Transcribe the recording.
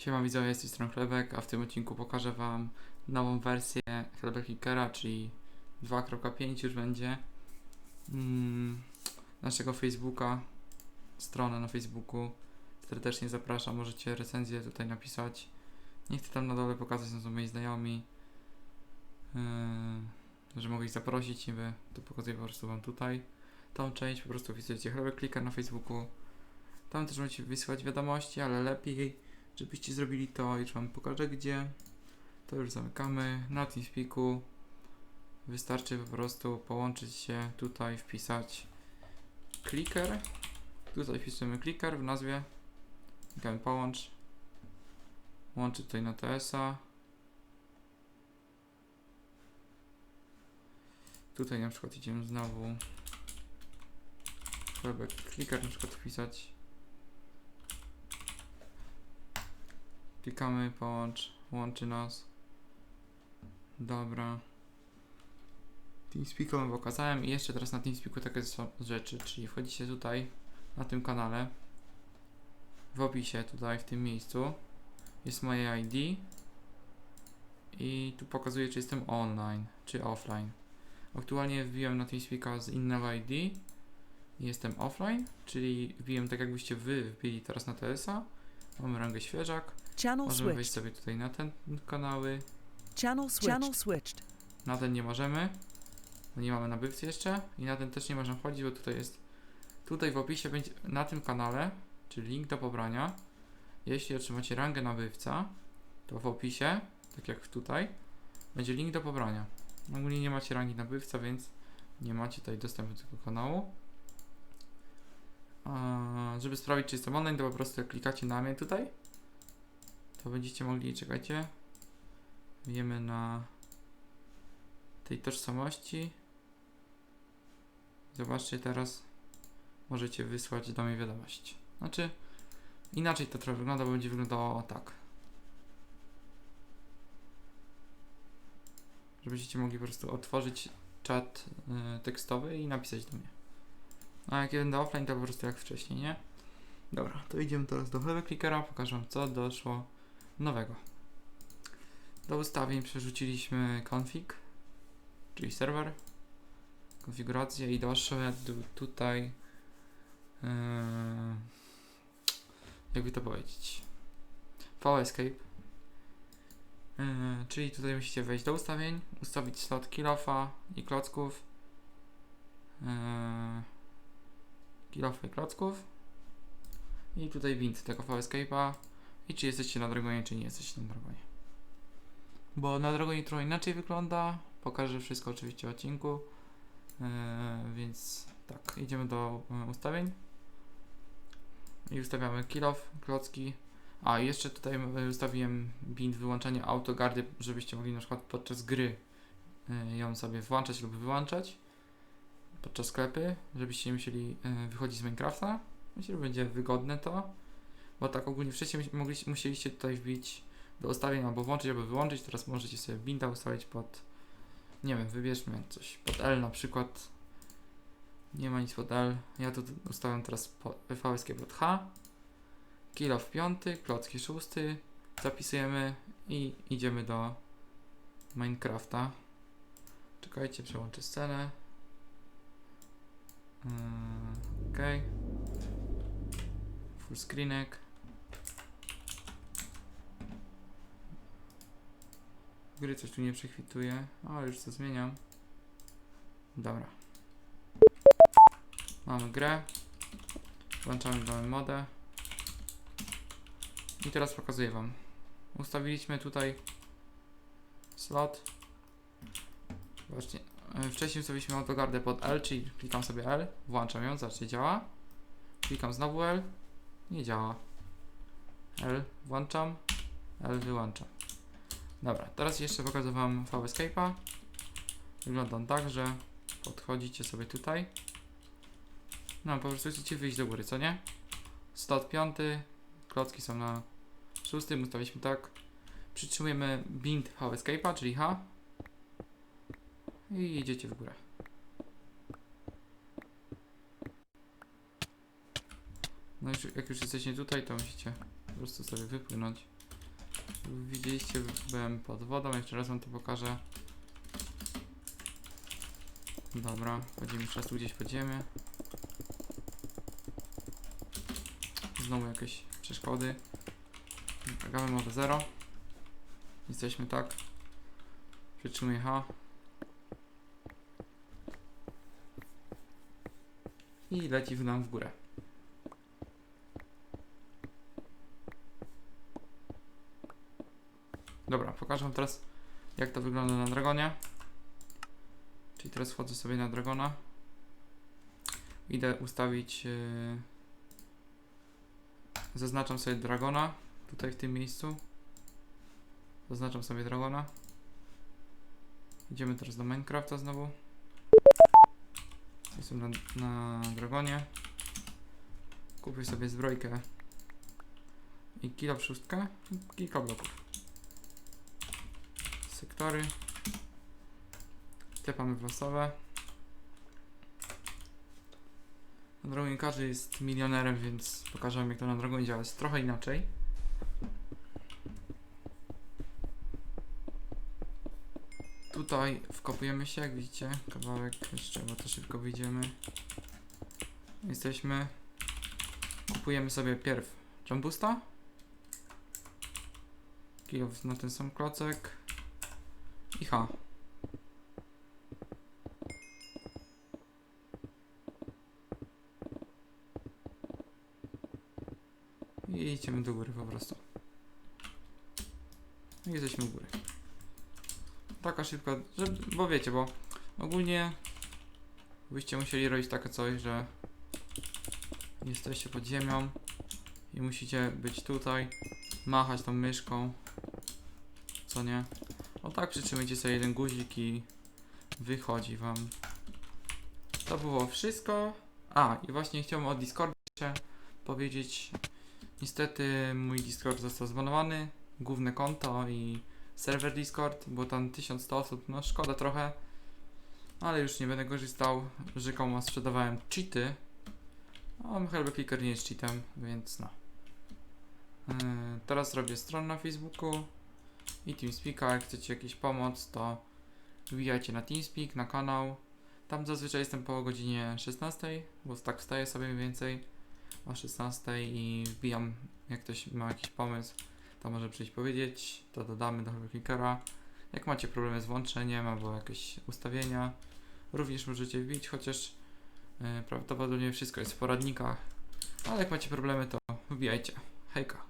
Siema widzowie, jest strony Chlebek, a w tym odcinku pokażę Wam nową wersję Chlebek Clickera, czyli 2.5 już będzie mm, naszego Facebooka, stronę na Facebooku. Serdecznie zapraszam, możecie recenzję tutaj napisać. Nie chcę tam na dole pokazać, to są moi znajomi, yy, że mogę ich zaprosić i Wy to pokazuję po prostu Wam tutaj. Tą część po prostu wpisujecie Chlebek Clicker na Facebooku. Tam też możecie wysyłać wiadomości, ale lepiej żebyście zrobili to, już wam pokażę gdzie. To już zamykamy na TeamSpeaku. Wystarczy po prostu połączyć się tutaj, wpisać clicker. Tutaj wpisujemy clicker w nazwie. Klikamy połącz. Łączy tutaj na TS-a. Tutaj na przykład idziemy znowu. Chlebek clicker na przykład wpisać. Klikamy połącz, łączy nas. Dobra. TeamSpeaku wam pokazałem i jeszcze teraz na TeamSpeaku takie są rzeczy, czyli wchodzicie tutaj na tym kanale. W opisie tutaj w tym miejscu jest moje ID i tu pokazuje czy jestem online czy offline. Aktualnie wbiłem na TeamSpeaka z innego ID i jestem offline, czyli wbiłem tak jakbyście wy wbili teraz na TS-a. Mamy rangę świeżak. Channel Możemy wejść switched. sobie tutaj na ten kanały. Channel switched. Channel switched. Na ten nie możemy, bo nie mamy nabywcy jeszcze. I na ten też nie możemy wchodzić, bo tutaj jest. Tutaj w opisie będzie na tym kanale, czyli link do pobrania. Jeśli otrzymacie rangę nabywca, to w opisie, tak jak tutaj, będzie link do pobrania. Ogólnie nie macie rangi nabywca, więc nie macie tutaj dostępu do tego kanału. A, żeby sprawdzić, czy jestem online, to po prostu klikacie na mnie tutaj, to będziecie mogli, czekajcie, wiemy na tej tożsamości. Zobaczcie teraz, możecie wysłać do mnie wiadomość. Znaczy, inaczej to trochę wygląda, bo będzie wyglądało tak. Żebyście mogli po prostu otworzyć czat y, tekstowy i napisać do mnie. A jak będę offline, to po prostu jak wcześniej, nie? Dobra, to idziemy teraz do Chlebek Clickera, pokażę wam co doszło nowego. Do ustawień przerzuciliśmy config, czyli serwer, konfigurację i doszedł tutaj, yy, jakby to powiedzieć, VScape, yy, czyli tutaj musicie wejść do ustawień, ustawić slot kiloffa i klocków, yy, kiloffa i klocków. I tutaj wind tego VScape'a i czy jesteście na Dragonie, czy nie jesteście na Dragonie. Bo na Dragonie trochę inaczej wygląda. Pokażę wszystko oczywiście w odcinku. Yy, więc tak, idziemy do yy, ustawień. I ustawiamy kill off, klocki. A jeszcze tutaj yy, ustawiłem bind wyłączania autogardy, żebyście mogli na przykład podczas gry ją sobie włączać lub wyłączać. Podczas sklepy, żebyście nie musieli wychodzić z Minecrafta. Myślę, że będzie wygodne to. Bo tak ogólnie wcześniej mogli, musieliście tutaj wbić do ustawień albo włączyć, albo wyłączyć. Teraz możecie sobie binda ustawić pod, nie wiem, wybierzmy coś, pod L na przykład. Nie ma nic pod L. Ja tu ustawiam teraz po, VSG pod H. Kilo w piąty, klocki szósty. Zapisujemy i idziemy do Minecrafta. Czekajcie, przełączę scenę. Yy, Okej. Full screenek. Gry coś tu nie przekwituje, ale już to zmieniam. Dobra. Mamy grę. Włączamy mamy modę. I teraz pokazuję Wam. Ustawiliśmy tutaj slot. Właśnie. e, Wcześniej ustawiliśmy autogardę pod L, czyli klikam sobie L, włączam ją, zobaczcie działa. Klikam znowu L, nie działa. L włączam, L wyłączam. Dobra, teraz jeszcze pokażę Wam VScape'a. Wygląda on tak, że podchodzicie sobie tutaj. No, po prostu chcecie wyjść do góry, co nie? Slot piąty, klocki są na szóstym, ustawiliśmy tak. Przytrzymujemy bind VScape'a, czyli H. I idziecie w górę. No już, jak już jesteście tutaj, to musicie po prostu sobie wypłynąć. Widzieliście, byłem pod wodą, jeszcze raz wam to pokażę. Dobra, wchodzimy jeszcze raz tu gdzieś podziemy. Znowu jakieś przeszkody. Gramy modę 0. Jesteśmy tak. Przytrzymuję H. I leci w nam w górę. Dobra, pokażę wam teraz jak to wygląda na Dragonie. Czyli teraz wchodzę sobie na Dragona. Idę ustawić... Yy... Zaznaczam sobie Dragona. Tutaj w tym miejscu. Zaznaczam sobie Dragona. Idziemy teraz do Minecrafta znowu. Jestem na, na Dragonie. Kupię sobie zbrojkę i kilo szóstkę i kilka bloków. Sektory. Tepamy w losowe. Na Dragonie każdy jest milionerem, więc pokażę wam jak to na Dragonie działa. Jest trochę inaczej. Tutaj wkopujemy się, jak widzicie, kawałek jeszcze, bo to szybko wyjdziemy. Jesteśmy. Kupujemy sobie pierw jumbusta. Kilo na ten sam klocek. I H. I idziemy do góry po prostu. I jesteśmy u góry. Taka szybka, że, bo wiecie, bo ogólnie byście musieli robić takie coś, że jesteście pod ziemią i musicie być tutaj, machać tą myszką, co nie? O tak przytrzymajcie sobie jeden guzik i wychodzi wam. To było wszystko. A, i właśnie chciałbym o Discordzie powiedzieć. Niestety mój Discord został zbanowany, główne konto i serwer Discord, bo tam 1100 osób, no szkoda trochę, ale już nie będę korzystał. Rzekomo sprzedawałem cheaty, a Helby Clicker nie jest cheatem, więc no. Yy, teraz robię stronę na Facebooku i TeamSpeak'a. Jak chcecie jakieś pomoc, to wbijajcie na TeamSpeak, na kanał. Tam zazwyczaj jestem po godzinie 16, bo tak wstaję sobie mniej więcej o 16 i wbijam, jak ktoś ma jakiś pomysł, to może przyjść powiedzieć, to dodamy do Clickera. Jak macie problemy z włączeniem albo jakieś ustawienia, również możecie wbić, chociaż yy, prawdopodobnie wszystko jest w poradnikach, ale jak macie problemy, to wbijajcie. Hejka.